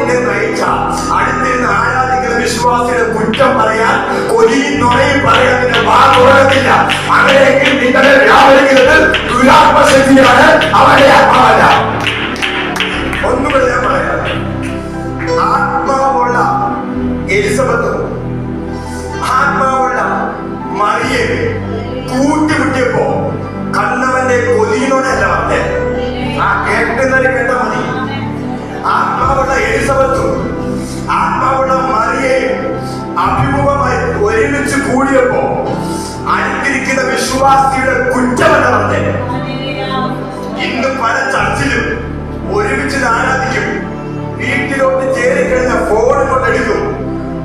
നിന്നെ നയിച്ച അടുത്തിരുന്ന ആരാധിക്കുന്ന വിശ്വാസിയുടെ കുറ്റം പറയാൻ കൊലി നുണയും പറയാൻ നിന്റെ അങ്ങനെയെങ്കിൽ നിങ്ങളെ വ്യാപരിക്കുന്നത് ദുരാത്മശക്തിയാണ് അവന്റെ ആത്മാവല്ല. ഒന്നുകൂടെ ഞാൻ പറയാം ആത്മാവുള്ള എലിസബത്ത് ആത്മാവുള്ള മറിയെ കൂട്ടിമുട്ടിയപ്പോ കണ്ണവന്റെ കൊതിയിനോടല്ല വന്നേ. ആ കേൾക്കുന്നവര് കേട്ടാ മതി. ആത്മാവുള്ള എലിസബത്തും ആത്മാവുള്ള മറിയെയും അഭിമുഖമായി ഒരുമിച്ച് കൂടിയപ്പോ അനുഗ്രഹിക്കുന്ന വിശ്വാസിയുടെ കുറ്റമല്ല ഇന്ന് പല ചർച്ചിലും ഒരുമിച്ച് ആരാധിക്കും. വീട്ടിലോട്ട് ചേരി കഴിഞ്ഞ ഫോൺ കൊണ്ടെടുക്കും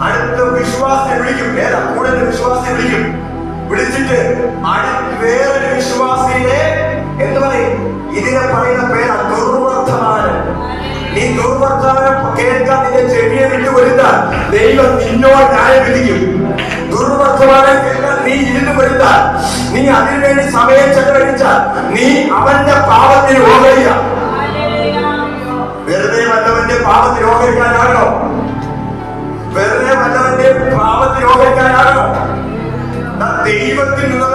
അടുത്ത വിശ്വാസിനെ വിളിക്കും. ഏതാ? കൂടെ വിശ്വാസിനെ വിളിക്കും. വിളിച്ചിട്ട് അടുത്ത് വേറൊരു വിശ്വാസിയെ എന്ന് പറയും. ഇതിനെ പറയുന്ന പേരാ കേൾക്കാൻ നിന്റെ ചെവിയെ വിട്ട് വരുത്താൻ ദൈവം നിന്നോട് ന്യായം വിധിക്കും. ദുർവർത്തമാനം കേൾക്കാൻ നീ ഇരുന്ന് വരുത്താൻ നീ അതിനുവേണ്ടി സമയം ചെലവഴിച്ചാൽ നീ അവന്റെ പാപത്തിന് ഓഹരിയ. വെറുതെ വല്ലവന്റെ പാപത്തിന് ഓഹരിക്കാനാകണോ വെറുതെ വല്ലവന്റെ പാപത്തിന് ഓഹരിക്കാനാകണോ ദൈവത്തിൽ നിന്നുള്ള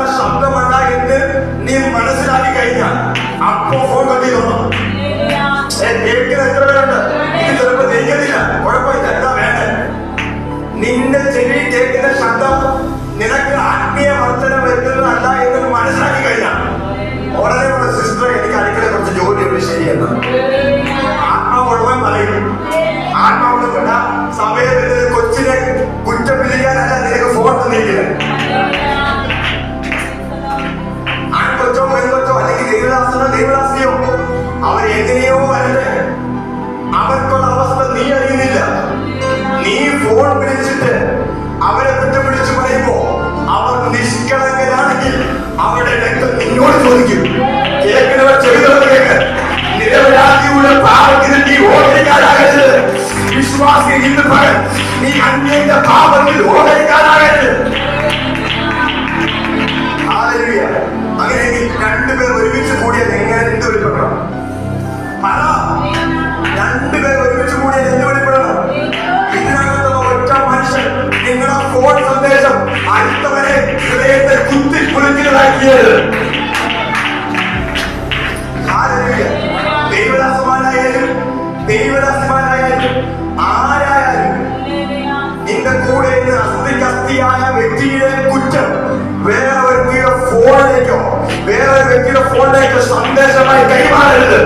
കേൾക്കുന്ന ശബ്ദം നിനക്ക് ആത്മീയ വർധന വരുന്നതല്ല എന്ന് മനസ്സിലാക്കി കഴിഞ്ഞാൽ അവരെ കുറ്റം വിളിച്ചു പറയുമ്പോ അവർ നിഷ്കളങ്കരാണെങ്കിൽ അവരുടെ രക്തം നിന്നോട് ചോദിക്കും. കേൾക്കുന്നവർ ചെവിതോട് കേൾക്ക്. നിരപരാധിയുടെ പാപത്തിന് നീ ഓഹരിക്കാരാകരുത്. വിശ്വാസി ഇന്ന് പകൽ. നീ അന്യന്റെ പാപത്തിൽ ഓഹരിക്കാരാകരുത്. അടുത്തവരെ ഹൃദയത്തെ കുത്തി കുളിക്കുന്നതാക്കിയത് ഹല്ലേലൂയ. ദൈവദാസന്മാരായാലും ദൈവദാസന്മാരായാലും ആരായാലും നിന്റെ കൂടെ അസ്ഥിക്ക് അസ്ഥിയായ വ്യക്തിയുടെ കുറ്റം വേറെ ഒരു വ്യക്തിയുടെ ഫോണിലേക്കോ വേറെ വ്യക്തിയുടെ ഫോണിലേക്കോ സന്ദേശമായി കൈമാറരുത്